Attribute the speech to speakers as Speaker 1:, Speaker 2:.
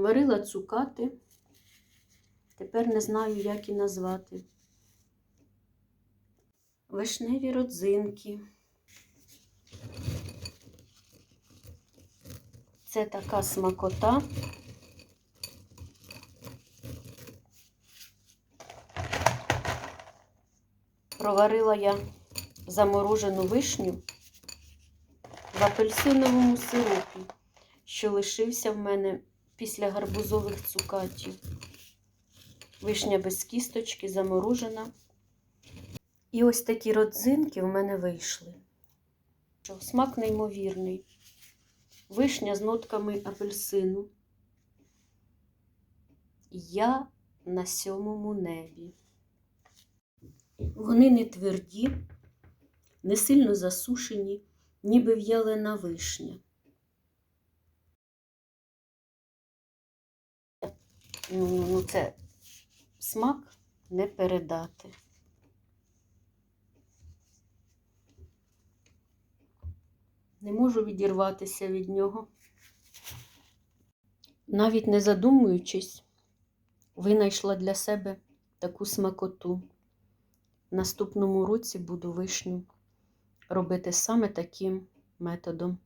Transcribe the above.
Speaker 1: Варила цукати. Тепер не знаю, як і назвати. Вишневі родзинки. Це така смакота. Проварила я заморожену вишню в апельсиновому сиропі, що лишився в мене після гарбузових цукатів. Вишня без кісточки заморожена. І ось такі родзинки в мене вийшли. Смак неймовірний. Вишня з нотками апельсину. Я на сьомому небі. Вони не тверді, не сильно засушені, ніби в'ялена вишня. Ну, це смак не передати. Не можу відірватися від нього. Навіть не задумуючись, винайшла для себе таку смакоту. В наступному році буду вишню робити саме таким методом.